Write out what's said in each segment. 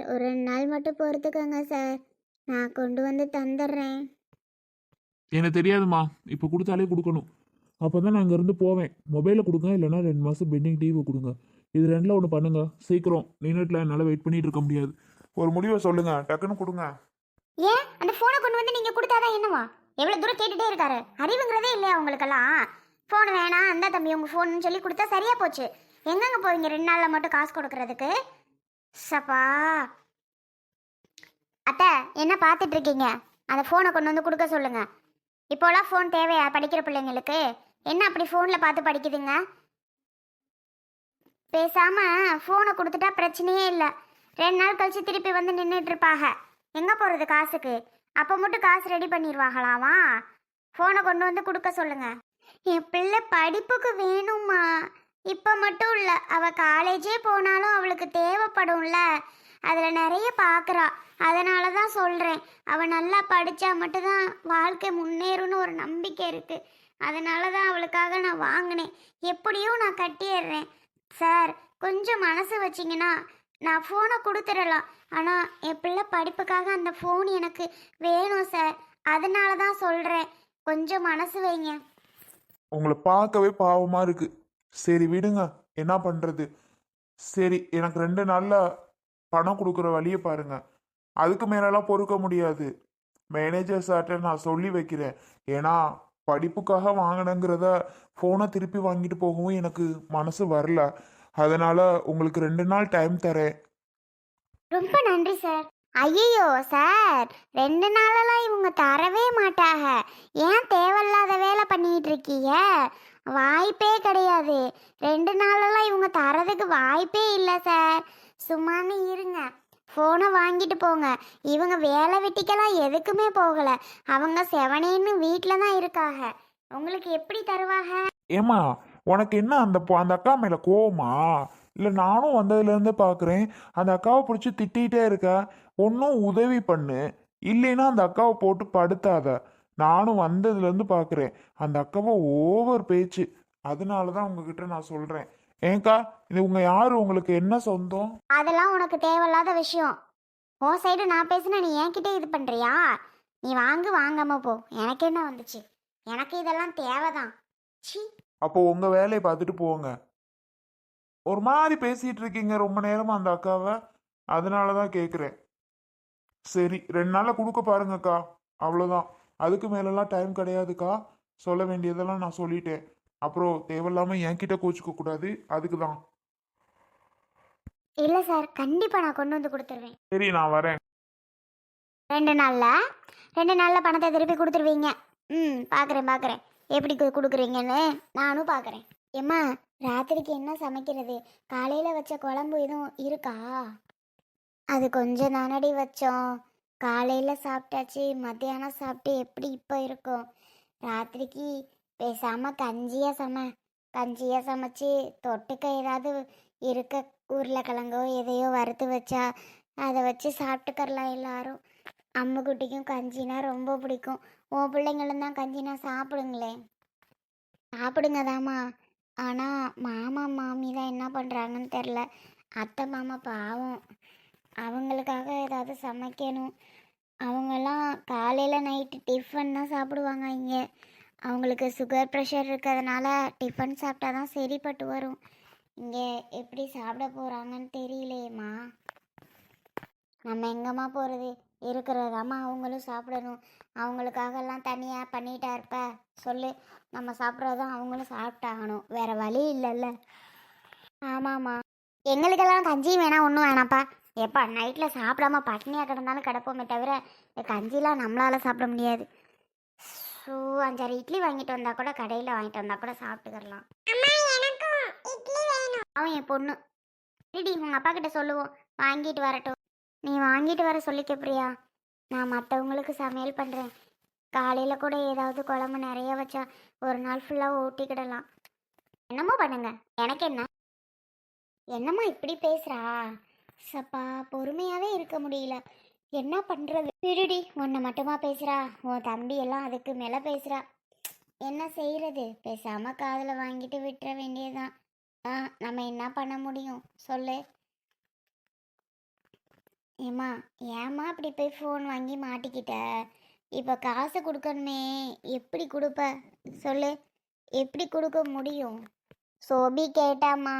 Sir ஒரு ரெண்டு நாள் மட்டும் பொறுத்துக்கோங்க சார். நான் கொண்டு வந்து தந்துடுறேன். எனக்கு தெரியாதுமா இப்போ கொடுத்தாலே கொடுக்கணும். அப்போ தான் நான் இங்கேருந்து போவேன். மொபைலை கொடுங்க இல்லைன்னா ரெண்டு மாதம் பெண்டிங் டிவி கொடுங்க. இது ரெண்டில் ஒன்று பண்ணுங்க. சீக்கிரம். நின்றுட்டில் என்னால் வெயிட் பண்ணிட்டு இருக்க முடியாது. ஒரு முடிவை சொல்லுங்க. டக்குன்னு கொடுங்க. ஏன்? அந்த ஃபோனை கொண்டு வந்து நீங்கள் கொடுத்தாதான் என்னவா? எவ்வளோ தூரம் கேட்டுட்டே இருக்காரு. அறிவுங்கிறதே இல்லையா உங்களுக்கெல்லாம்? ஃபோன் வேணாம். அந்த தம்பி உங்கள் ஃபோன்னு சொல்லி கொடுத்தா சரியா போச்சு. எங்கெங்க போவீங்க ரெண்டு நாளில் மட்டும் காசு கொடுக்கறதுக்கு? சப்பா அத்தை என்ன பார்த்துட்டு இருக்கீங்க அந்த ஃபோனை கொண்டு வந்து கொடுக்க சொல்லுங்க. இப்போலாம் ஃபோன் தேவையா படிக்கிற பிள்ளைங்களுக்கு? என்ன அப்படி ஃபோனில் பார்த்து படிக்குதுங்க? பேசாமல் ஃபோனை கொடுத்துட்டா பிரச்சனையே இல்லை. ரெண்டு நாள் கழிச்சு திருப்பி வந்து நின்றுட்டு இருப்பாங்க எங்கே போகிறது காசுக்கு? அப்போ மட்டும் காசு ரெடி பண்ணிடுவாங்களாமா ஃபோனை கொண்டு வந்து கொடுக்க சொல்லுங்க. என் பிள்ளை படிப்புக்கு வேணுமா இப்போ மட்டும் இல்லை அவள் காலேஜே போனாலும் அவளுக்கு தேவைப்படும்ல. அதில் நிறைய பார்க்குறா அதனால தான் சொல்கிறேன் அவள் நல்லா படித்தா மட்டும்தான் வாழ்க்கை முன்னேறும்னு ஒரு நம்பிக்கை இருக்குது அதனால தான் அவளுக்காக நான் வாங்கினேன். எப்படியும் நான் கட்டிடுறேன். சார் கொஞ்சம் மனசு வச்சிங்கன்னா நான் ஃபோனை கொடுத்துடலாம். ஆனால் என் பிள்ளை படிப்புக்காக அந்த ஃபோன் எனக்கு வேணும் சார் அதனால தான் சொல்கிறேன் கொஞ்சம் மனசு வைங்க. உங்களை பார்க்கவே பாவமாக இருக்குது சரி விடுங்க. என்ன பண்ணுறது சரி எனக்கு ரெண்டு நாளில் பணம் கொடுக்குற வழியை பாருங்க. அதுக்கு மேலெல்லாம் பொறுக்க முடியாது. மேனேஜர் சார்ட்ட நான் சொல்லி வைக்கிறேன். ஏன்னா படிப்புக்காக வாங்கினங்கிறத ஃபோனை திருப்பி வாங்கிட்டு போகவும் எனக்கு மனசு வரல. அதனால உங்களுக்கு ரெண்டு நாள் டைம் தரேன். ரொம்ப நன்றி சார் ஐயோ சார் ரெண்டு நாளெல்லாம் இவங்க தரவே மாட்டாங்க. ஏன் தேவையில்லாத வேலை பண்ணிட்டு இருக்கீங்க? வாய்ப்பே கிடையாது. ரெண்டு நாளெல்லாம் இவங்க தரதுக்கு வாய்ப்பே இல்லை சார் சும்மானு இருங்க. ஃபோனை வாங்கிட்டு போங்க. இவங்க வேலை வெட்டிக்கெல்லாம் எதுக்குமே போகலை. அவங்க செவனேன்னு வீட்டில் தான் இருக்காக உங்களுக்கு எப்படி தருவாங்க? ஏமா உனக்கு என்ன அந்த பொ- அந்த அக்கா மேலே கோவமா? இல்லை நானும் வந்ததுலேருந்து பார்க்குறேன் அந்த அக்காவை பிடிச்சி திட்டிகிட்டே இருக்க. ஒன்றும் உதவி பண்ணு. இல்லைன்னா அந்த அக்காவை போட்டு படுத்தாத. நானும் வந்ததுலேருந்து பார்க்குறேன். அந்த அக்காவை ஓவர் பேச்சு. அதனால தான் உங்ககிட்ட நான் சொல்கிறேன் ஏங்கா இது உங்கள் யார்? உங்களுக்கு என்ன சொந்தம்? அதெல்லாம் உனக்கு தேவையில்லாத விஷயம். உன் சைடு நான் பேசினா நீ என்கிட்ட இது பண்ணுறியா நீ வாங்கு வாங்காம போ. எனக்கு என்ன வந்துச்சு? எனக்கு இதெல்லாம் தேவைதான். சி அப்போ உங்கள் வேலையை பார்த்துட்டு போங்க. ஒரு மாதிரி பேசிகிட்டு இருக்கீங்க ரொம்ப நேரமாக அந்த அக்காவை. அதனால தான் கேட்குறேன் சரி ரெண்டு நாளில் கொடுக்க பாருங்கக்கா. அவ்வளோதான் அதுக்கு மேலெல்லாம் டைம் கிடையாதுக்கா. சொல்ல வேண்டியதெல்லாம் நான் சொல்லிட்டேன். அப்புறம் தேவையில்லாமல் என்கிட்ட கோச்சிக்க கூடாது. அதுக்கு தான் இல்லை சார் கண்டிப்பாக நான் கொண்டு வந்து கொடுத்துருவேன். சரி நான் வரேன். ரெண்டு நாளில்? ரெண்டு நாளில் பணத்தை திருப்பி கொடுத்துருவீங்க. ம் பார்க்குறேன் பார்க்குறேன் எப்படி கு- கொடுக்குறீங்கன்னு? நானும் பார்க்குறேன் ஏம்மா ராத்திரிக்கு என்ன சமைக்கிறது? காலையில் வச்ச குழம்பு எதுவும் இருக்கா? அது கொஞ்சம் தானடி வச்சோம். காலையில் சாப்பிட்டாச்சு மத்தியானம் சாப்பிட்டு எப்படி இப்போ இருக்கும்? ராத்திரிக்கு பேசாமல் கஞ்சியாக சம கஞ்சியாக சமைச்சு தொட்டுக்க ஏதாவது இருக்க உருளைக்கிழங்கோ எதையோ வறுத்து வச்சா அதை வச்சு சாப்பிட்டுக்கரலாம் எல்லாரும். அம்முக்குட்டிக்கும் கஞ்சினா ரொம்ப பிடிக்கும். உன் பிள்ளைங்களும் தான் கஞ்சினா சாப்பிடுங்களே சாப்பிடுங்க தாம்மா ஆனால் மாமா மாமி தான் என்ன பண்ணுறாங்கன்னு தெரில அத்தை மாமா பாவம். அவங்களுக்காக ஏதாவது சமைக்கணும். அவங்கெல்லாம் காலையில் நைட்டு டிஃபன் தான் சாப்பிடுவாங்க இங்கே. அவங்களுக்கு சுகர் ப்ரெஷர் இருக்கிறதுனால டிஃபன் சாப்பிட்டா தான் சரிப்பட்டு வரும். இங்கே எப்படி சாப்பிட போகிறாங்கன்னு தெரியலையேம்மா நம்ம எங்கம்மா போகிறது இருக்கிறதாம்மா அவங்களும் சாப்பிடணும். அவங்களுக்காகலாம் தனியாக பண்ணிட்டா இருப்ப. சொல்லு நம்ம சாப்பிட்றதும் அவங்களும் சாப்பிட்டாகணும். வேறு வழி இல்லைல்ல. ஆமாம்மா. எங்களுக்கெல்லாம் கஞ்சியும் வேணாம் ஒன்றும் வேணாம்ப்பா. எப்பா நைட்டில் சாப்பிடாம பட்னியாக கிடந்தாலும் கிடப்போமே தவிர கஞ்சிலாம் நம்மளால சாப்பிட முடியாது. ஸோ அஞ்சாறு இட்லி வாங்கிட்டு வந்தா கூட கடையில் வாங்கிட்டு வந்தா கூட சாப்பிட்டுக்கலாம் அவன் என் பொண்ணு. சரிடி உங்கள் அப்பா கிட்ட சொல்லுவோம். வாங்கிட்டு வரட்டும். நீ வாங்கிட்டு வர சொல்லிக்க பிரியா. நான் மற்றவங்களுக்கு சமையல் பண்ணுறேன் காலையில் கூட ஏதாவது குழம்பு நிறைய வச்சா ஒரு நாள் ஃபுல்லாக ஊட்டிக்கிடலாம் என்னமோ பண்ணுங்க? எனக்கு என்ன? என்னம்மா இப்படி பேசுகிறா சப்பா பொறுமையாகவே இருக்க முடியல. என்ன பண்ணுறது விடுடி உன்னை மட்டுமா பேசுகிறா உன் தம்பி எல்லாம் அதுக்கு மேலே பேசுகிறா என்ன செய்கிறது பேசாமல் காதில் வாங்கிட்டு விட்டுற வேண்டியதுதான். ஆ நம்ம என்ன பண்ண முடியும்? சொல்லு. ஏம்மா ஏம்மா இப்படி போய் ஃபோன் வாங்கி மாட்டிக்கிட்ட? இப்போ காசு கொடுக்கணுமே. எப்படி கொடுப்ப? சொல்லு. எப்படி கொடுக்க முடியும்? சோபி கேட்டாம்மா.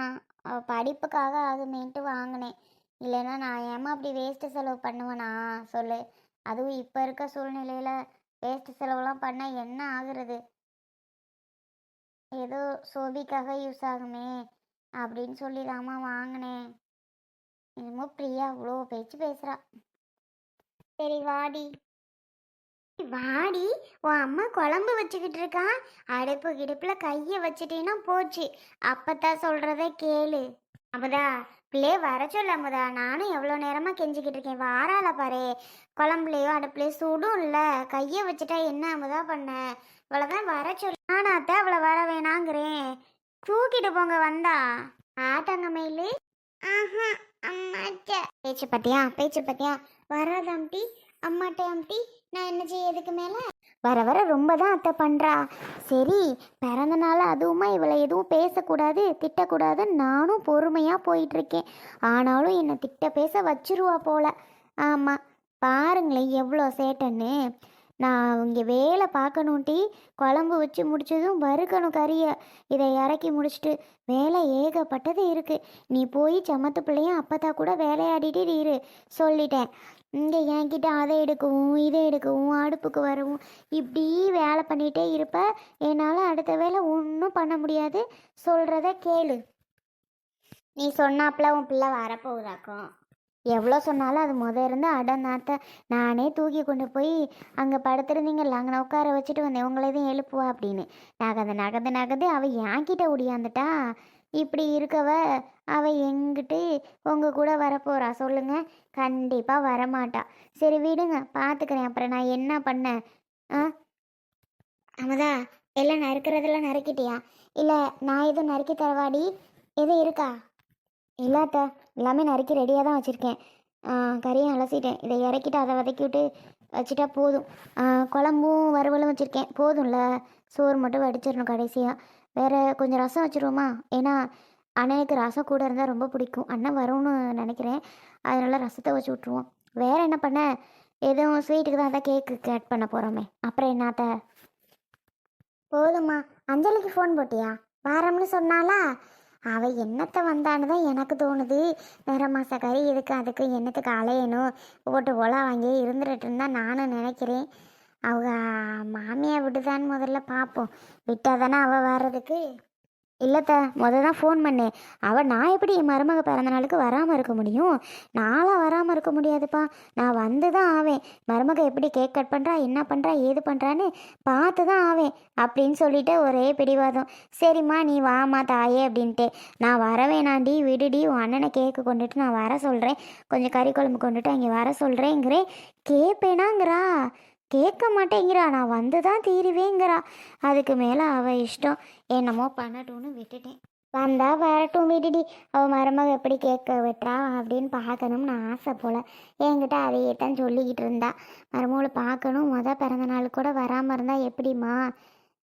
படிப்புக்காக அது ஆகுமேன்ட்டு வாங்கினேன். இல்லைன்னா நான் ஏம்மா அப்படி வேஸ்ட்டு செலவு பண்ணுவேனா? சொல்லு. அதுவும் இப்போ இருக்க சூழ்நிலையில் வேஸ்ட்டு செலவுலாம் பண்ணால் என்ன ஆகுறது? ஏதோ சோபிக்காக யூஸ் ஆகுமே அப்படின்னு சொல்லி தாம்மா வாங்கினேன். என்னமோ பிரியா அவ்வளோ பேச்சு பேசுகிறா சரி வாடி. வாடி உன் அம்மா குழம்பு வச்சுக்கிட்டு இருக்கா? அடுப்பு கிடுப்பில் கையை வச்சுட்டீங்கன்னா போச்சு. அப்பத்தான் சொல்கிறத கேளு. அமுதா பிள்ளைய வர சொல்ல முதா. நானும் எவ்வளோ நேரமாக கெஞ்சிக்கிட்டு இருக்கேன். வாரால பாரு. குழம்புலையோ அடுப்புலையோ சுடும் இல்லை. கையை வச்சுட்டா என்ன அமுதா பண்ண? இவ்வளோதான் வர சொல்ல நானாத்தான் அவளை வர வேணாங்கிறேன். தூக்கிட்டு போங்க வந்தா. ஆட்டாங்க மயிலு ஆஹா அம்மாட்ட. பேச்சு பத்தியா? பேச்சு பத்தியா? வராத அம்டி அம்மாட்ட அம்டி நான் என்ன செய்ய இதுக்கு மேலே? வர வர ரொம்ப தான் அத்தை பண்ணுறா சரி பிறந்த நாள் அதுவுமா இவளை எதுவும் பேசக்கூடாது திட்டக்கூடாது நானும் பொறுமையாக போயிட்டுருக்கேன். ஆனாலும் என்னை திட்ட பேச வச்சிருவா போல. ஆமாம் பாருங்களேன் எவ்வளோ சேட்டன்னு. நான் இங்கே வேலை பார்க்கணுன்ட்டி குழம்பு வச்சு முடிச்சதும் வறுக்கணும் கறியை. இதை இறக்கி முடிச்சிட்டு வேலை ஏகப்பட்டது இருக்குது நீ போய் சமத்து பிள்ளையும் அப்பத்தா கூட வேலையாடிட்டு இரு. சொல்லிட்டேன். இங்கே என்கிட்ட அதை எடுக்கவும் இதை எடுக்கவும் அடுப்புக்கு வரவும் இப்படி வேலை பண்ணிகிட்டே இருப்ப. என்னால் அடுத்த வேலை ஒன்றும் பண்ண முடியாது. சொல்கிறத கேளு. நீ சொன்னாப்புல உன் பிள்ளை வரப்போகுதாக்கும். எவ்வளோ சொன்னாலும் அது முத இருந்து அடம் நாத்த. நானே தூக்கி கொண்டு போய் அங்கே படுத்திருந்தீங்கல்ல அங்கே உட்கார வச்சுட்டு வந்தேன். உங்களை எதுவும் எழுப்புவா அப்படின்னு. நகந்து நகந்து நகந்து அவள் என்கிட்ட ஒடியாந்துட்டா இப்படி இருக்கவ அவ எங்கிட்டு உங்க கூட வரப்போறா? சொல்லுங்க. கண்டிப்பா வரமாட்டா. சரி விடுங்க. பார்த்துக்கிறேன் அப்புறம் நான் என்ன பண்ணேன் ஆ? அமதா எல்லாம் நறுக்கிறதெல்லாம் நறுக்கிட்டியா? இல்லை நான் எதுவும் நறுக்கி தரவாடி? எதுவும் இருக்கா? இல்லாத்த எல்லாமே நறுக்கி ரெடியாக தான் வச்சுருக்கேன். கறியும் அலசிட்டேன். இதை இறக்கிட்டு அதை வதக்கி விட்டு வச்சுட்டா போதும். குழம்பும் வறுவலும் வச்சுருக்கேன். போதும்ல. சோறு மட்டும் வடிச்சிடணும் கடைசியாக வேற கொஞ்சம் ரசம் வச்சுருவோமா? ஏன்னா அண்ணனுக்கு ரசம் கூட இருந்தால் ரொம்ப பிடிக்கும். அண்ணன் வரும்னு நினைக்கிறேன். அதனால ரசத்தை வச்சு விட்ருவோம் வேற என்ன பண்ண? எதுவும் ஸ்வீட்டுக்கு தான் அதான் கேக்கு கட் பண்ண போகிறோமே அப்புறம் என்னத்த? போதும்மா. அஞ்சலிக்கு ஃபோன் போட்டியா? வாரம்னு சொன்னாலா அவ என்னத்த வந்தான்னு தான் எனக்கு தோணுது. வேற மாத கறி இதுக்கு அதுக்கு என்னத்துக்கு அலையணும்? போட்டு ஓலா வாங்கி இருந்துட்டுன்னு தான் நானும் நினைக்கிறேன். அவங்க மாமியார் விடுதான்னு முதல்ல பார்ப்போம் விட்டால் தானே அவள் வர்றதுக்கு? இல்லைத்த முத தான் ஃபோன் பண்ணேன். அவள் நான் எப்படி என் மருமக பிறந்த நாளுக்கு வராமல் இருக்க முடியும்? நாளாக வராமல் இருக்க முடியாதுப்பா. நான் வந்து தான் ஆவேன். மருமக எப்படி கேக் கட் பண்ணுறா என்ன பண்ணுறா ஏது பண்ணுறான்னு பார்த்து தான் ஆவேன் அப்படின்னு சொல்லிட்டு ஒரே பிடிவாதம். சரிம்மா நீ வாமா தாயே அப்படின்ட்டு. நான் வரவேணாண்டி விடுடி உன் அண்ணனை கேக்கு கொண்டுட்டு நான் வர சொல்கிறேன் கொஞ்சம் கறி குழம்பு கொண்டுட்டு அங்கே வர சொல்கிறேங்கிறேன் கேட்பேனாங்கிறா கேட்க மாட்டேங்கிறா. நான் வந்து தான் தீருவேங்கிறா. அதுக்கு மேலே அவள் இஷ்டம். என்னமோ பண்ணட்டும்னு விட்டுட்டேன். வந்தா வரட்டும் விடுடி. அவள் மருமக எப்படி கேட்க விட்டுறா அப்படின்னு பார்க்கணும்னு ஆசை போல். என்கிட்ட அதையே தான் சொல்லிக்கிட்டு இருந்தா. மருமகளை பார்க்கணும். மொதல் பிறந்த நாள் கூட வராமல் இருந்தால் எப்படிம்மா?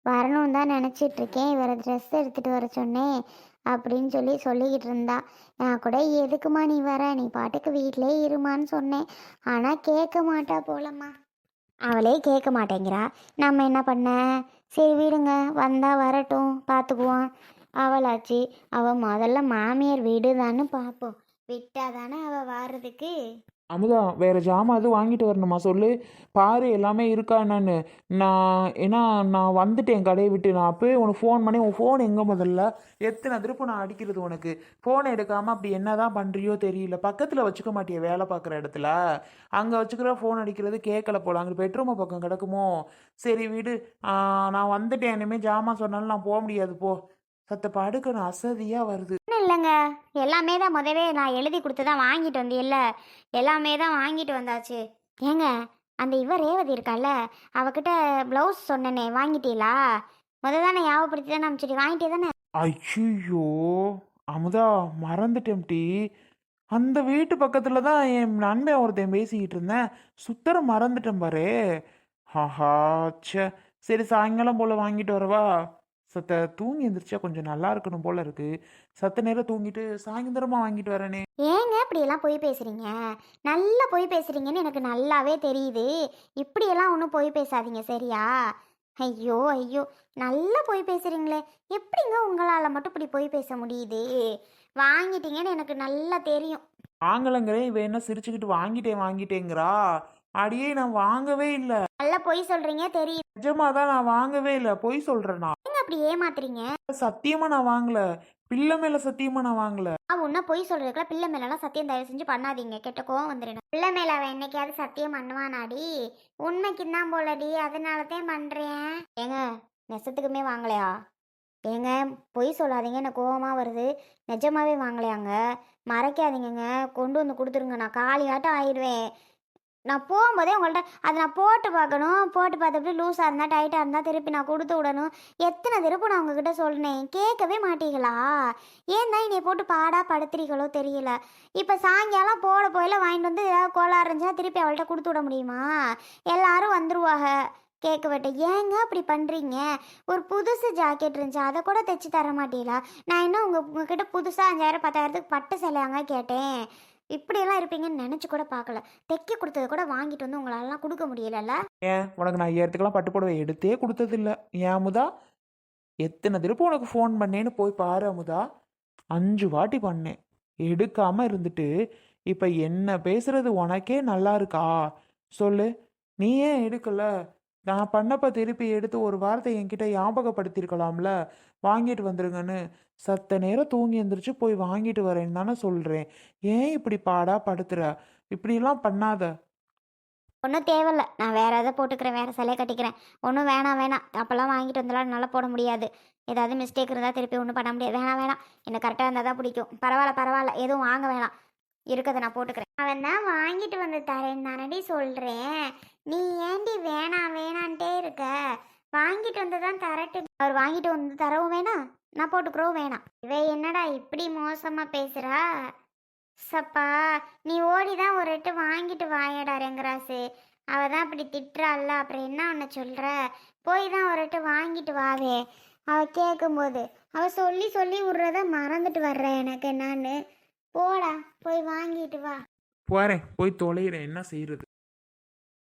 வரணும் தான் நினச்சிட்டு இருக்கேன். இவரை ட்ரெஸ் எடுத்துகிட்டு வர சொன்னேன் அப்படின்னு சொல்லி சொல்லிக்கிட்டு இருந்தா. நான் கூட எதுக்குமா நீ வர? நீ பாட்டுக்கு வீட்டிலே இருமான்னு சொன்னேன். ஆனால் கேட்க மாட்டா போலம்மா. அவளே கேட்க மாட்டேங்கிறா. நம்ம என்ன பண்ண? சரி விடுங்க வந்தால் வரட்டும் பார்த்துக்குவோம் அவளாச்சு அவள் முதல்ல மாமியார் வீடுதான்னு பார்ப்போம் விட்டாதானே அவள் வாரதுக்கு அமுதா வேறு ஜாமான் எதுவும் வாங்கிட்டு வரணுமா? சொல்லு. பாரு எல்லாமே இருக்கா என்னன்னு. நான் ஏன்னா நான் வந்துட்டேன் கடையை விட்டு. நான் அப்போயே உனக்கு ஃபோன் பண்ணி உன் ஃபோன் எங்கே முதல்ல? எத்தனை திருப்பம் நான் அடிக்கிறது உனக்கு? ஃபோன் எடுக்காமல் அப்படி என்ன தான் பண்ணுறியோ தெரியல. பக்கத்தில் வச்சுக்க மாட்டிய வேலை பார்க்குற இடத்துல. அங்கே வச்சுக்கிற ஃபோன் அடிக்கிறது கேட்கல போல. அங்கே பெட்ரூமை பக்கம் கிடக்குமோ? சரி வீடு. நான் வந்துட்டேன். இனிமேல் ஜாமான் சொன்னாலும் நான் போக முடியாது. போ. சத்த படுக்கணும். அசதியாக வருது. இல்லைங்க. எல்லாமே தான் முதவே நான் எழுதி கொடுத்து தான் வாங்கிட்டு வந்தியல்ல எல்லாமே தான் வாங்கிட்டு வந்தாச்சு. ஏங்க அந்த இவ ரேவதி இருக்கால்ல அவகிட்ட ப்ளவுஸ் சொன்னனே வாங்கிட்டீங்களா முத தானே ஞாபகப்படுத்தி தானே அனுப்பிச்சிட்டு வாங்கிட்டே தானே? ஐயோ அமுதா மறந்துட்டேன் டி. அந்த வீட்டு பக்கத்தில் தான் என் நண்பன் ஒருத்தன் பேசிக்கிட்டு இருந்தேன். சுத்தர மறந்துட்டேன் பாரு. ஆஹா ச்சே. சரி சாயங்காலம் போல் வாங்கிட்டு வரவா? சத்த தூங்கி எந்திரிச்சா கொஞ்சம் நல்லா இருக்கணும் போல இருக்கு. சத்த நேரம் தூங்கிட்டு சாயந்தரமா வாங்கிட்டு வரேனே. ஏங்க இப்படியெல்லாம் பொய் பேசுறீங்க? நல்லா பொய் பேசுறீங்கன்னு எனக்கு நல்லாவே தெரியுது. இப்படியெல்லாம் ஒன்றும் பொய் பேசாதீங்க சரியா? ஐயோ ஐயோ நல்லா பொய் பேசுறீங்களே. எப்படிங்க உங்களால் மட்டும் இப்படி பொய் பேச முடியுது? வாங்கிட்டீங்கன்னு எனக்கு நல்லா தெரியும். வாங்கலைங்கிறேன் இவ என்ன சிரிச்சுக்கிட்டு வாங்கிட்டேன் வாங்கிட்டேங்கிறா? அடியே நான் வாங்கவே இல்லை. நல்லா பொய் சொல்றீங்க தெரியும் நிஜமா தான் நான் வாங்கவே இல்லை. பொய் சொல்றேனா? ஏங்க அப்படி ஏமாத்துறீங்க? சத்தியமா நான் வாங்கல. பிள்ளை மேல சத்தியமா நான் வாங்கல. அவ உன்ன பொய் சொல்றதுக்குள்ள பிள்ளை மேலலாம் சத்தியம் தயவு செஞ்சு பண்ணாதீங்க. கெட்ட கோவம் வந்துடும் பிள்ளை மேல அவன் என்னைக்காவது சத்தியம் பண்ணுவானாடி? உண்மைக்கு தான் போலடி. அதனால தான் பண்றேன். ஏங்க நெசத்துக்குமே வாங்கலையா? ஏங்க பொய் சொல்லாதீங்க. எனக்கு கோவமா வருது. நிஜமாவே வாங்கலையாங்க? மறைக்காதீங்கங்க. கொண்டு வந்து கொடுத்துருங்க. நான் காலியாட்டம் ஆயிடுவேன். நான் போகும்போதே உங்கள்ட்ட அதை நான் போட்டு பார்க்கணும். போட்டு பார்த்தப்படி லூஸாக இருந்தால் டைட்டாக இருந்தால் திருப்பி நான் கொடுத்து விடணும். எத்தனை திருப்பி நான் உங்ககிட்ட சொன்னேன் கேட்கவே மாட்டீங்களா? ஏன் தான் என்னை போட்டு பாடா படுத்துறீங்களோ தெரியல. இப்போ சாயங்காலம் போட போயில வாங்கிட்டு வந்து ஏதாவது கோளாறு இருந்துச்சுன்னா திருப்பி அவள்கிட்ட கொடுத்து விட முடியுமா? எல்லாரும் வந்துருவாங்க. கேட்க விட்டேன் ஏங்க அப்படி பண்ணுறீங்க ஒரு புதுசு ஜாக்கெட் இருந்துச்சு. அதை கூட தைச்சி தர மாட்டீங்களா? நான் இன்னும் உங்கள் உங்ககிட்ட புதுசாக அஞ்சாயிரம் பத்தாயிரத்துக்கு பட்டு சேலையாங்க கேட்டேன். இப்படியெல்லாம் இருப்பீங்கன்னு நினச்சி கூட பார்க்கல. தைக்க கொடுத்தது கூட வாங்கிட்டு வந்து உங்களாலலாம் கொடுக்க முடியலல்ல? ஏன்? உனக்கு நான் ஐயாயிரத்துக்கெல்லாம் பட்டு புடவை எடுத்தே கொடுத்ததில்ல. ஏன் அமுதா? எத்தனை திருப்பு உனக்கு ஃபோன் பண்ணேன்னு போய் பாரு அமுதா. அஞ்சு வாட்டி பண்ணேன். எடுக்காமல் இருந்துட்டு இப்போ என்ன பேசுறது உனக்கே நல்லா இருக்கா? சொல்லு. நீ ஏன் எடுக்கல? நான் பண்ணப்ப திருப்பி எடுத்து ஒரு வார்த்தை என்கிட்ட ஞாபகப்படுத்தியிருக்கலாம்ல? வாங்கிட்டு வந்துருங்கன்னு. சத்த நேரம் தூங்கி எந்திரிச்சு போய் வாங்கிட்டு வரேன்னு தானே சொல்கிறேன் ஏன் இப்படி பாடா படுத்துற? இப்படிலாம் பண்ணாத. ஒன்றும் தேவையில்ல. நான் வேற எதை போட்டுக்கிறேன் வேற சிலையை கட்டிக்கிறேன். ஒன்றும் வேணாம் வேணாம். அப்போல்லாம் வாங்கிட்டு வந்தாலும் என்னால் போட முடியாது. ஏதாவது மிஸ்டேக் இருந்தால் திருப்பி ஒன்றும் பண்ண முடியாது. வேணாம் வேணாம். எனக்கு கரெக்டாக இருந்தால் தான் பிடிக்கும். பரவாயில்ல பரவாயில்ல. எதுவும் வாங்க வேணாம். இருக்கதை நான் போட்டுக்கிறேன். அவன் தான் வாங்கிட்டு வந்து தரேன் தானடி சொல்கிறேன் நீ ஏண்டி வேணாம் வேணான்ட்டே இருக்க? வாங்கிட்டு வந்து தான் தரட்டு. அவர் வாங்கிட்டு வந்து தரவும் வேணாம் நான் போட்டுக்கிறோம் வேணாம். இவ என்னடா இப்படி மோசமாக பேசுகிறா சப்பா நீ ஓடி தான் ஒரு எட்டு வாங்கிட்டு வாயடா ரெங்கராசு. அவ தான் அப்படி திட்டுறாள்ல அப்புறம் என்ன ஒன்று சொல்கிற போய் தான் ஒரு எட்டு வாங்கிட்டு வாவே. அவள் கேட்கும்போது அவள் சொல்லி சொல்லி விட்றத மறந்துட்டு வர்ற எனக்கு நான் போடா போய் வாங்கிட்டு வா. போறேன் போய் தொலைகிறேன் என்ன செய்யறது